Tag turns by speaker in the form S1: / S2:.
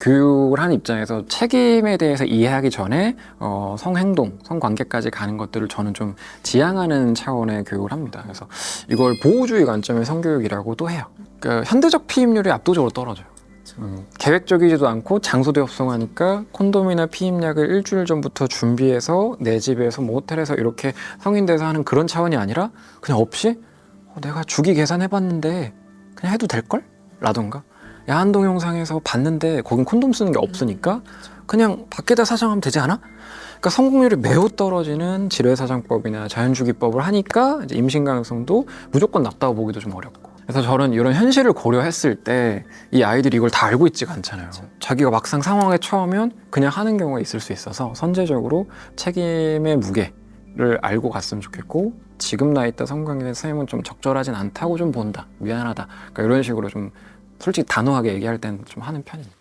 S1: 교육을 하는 입장에서 책임에 대해서 이해하기 전에 어, 성행동, 성관계까지 가는 것들을 저는 좀 지향하는 차원의 교육을 합니다. 그래서 이걸 보호주의 관점의 성교육이라고도 해요. 그러니까 현대적 피임률이 압도적으로 떨어져요. 음, 계획적이지도 않고 장소도 협소하니까 콘돔이나 피임약을 일주일 전부터 준비해서 내 집에서 뭐 호텔에서 이렇게 성인 돼서 하는 그런 차원이 아니라 그냥 없이 어, 내가 주기 계산해봤는데 그냥 해도 될걸? 라던가 야한 동영상에서 봤는데 거긴 콘돔 쓰는 게 없으니까 그냥 밖에다 사정하면 되지 않아? 그러니까 성공률이 매우 떨어지는 질외사정법이나 자연주기법을 하니까 이제 임신 가능성도 무조건 낮다고 보기도 좀 어렵고 그래서 저는 이런 현실을 고려했을 때 이 아이들이 이걸 다 알고 있지가 않잖아요. 자기가 막상 상황에 처하면 그냥 하는 경우가 있을 수 있어서 선제적으로 책임의 무게를 알고 갔으면 좋겠고 지금 나이 때 성관계 선생님은 좀 적절하진 않다고 좀 본다. 미안하다. 그러니까 이런 식으로 좀 솔직히 단호하게 얘기할 때는 좀 하는 편입니다.